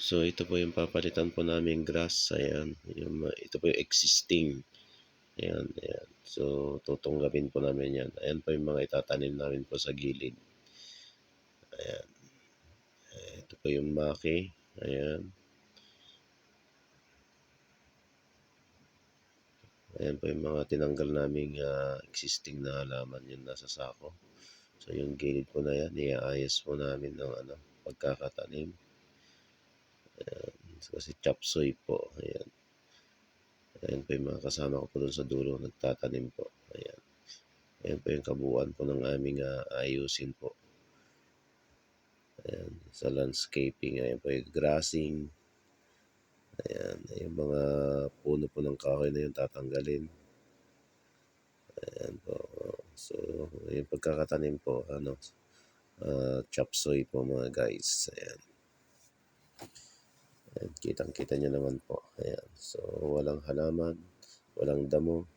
So, ito po yung papalitan po namin grass. Ayan. Yung, ito po yung existing. Ayan, ayan. So, tutunggapin po namin yan. Ayan po yung mga itatanim namin po sa gilid. Ayan. Ito po yung maki. Ayan. Ayan po yung mga tinanggal naming uh, existing na halaman yun nasa sako. So, yung gilid po na yan, iaayos po namin ng ano, pagkakatanim. Ayan. Kasi chop suey po. Ayan. Ayan po yung mga kasama ko po doon sa dulo. Nagtatanim po. Ayan. Ayan po yung kabuuan po ng aming uh, ayusin po. Ayan. Sa landscaping. Ayan po yung grassing. Ayan. Yung mga puno po ng kahoy na yung tatanggalin. Ayan po. So, yung pagkakatanim po, ano, uh, chop suey po mga guys. Ayan, kitang-kita nyo naman po. Ayan. So, walang halaman, walang damo.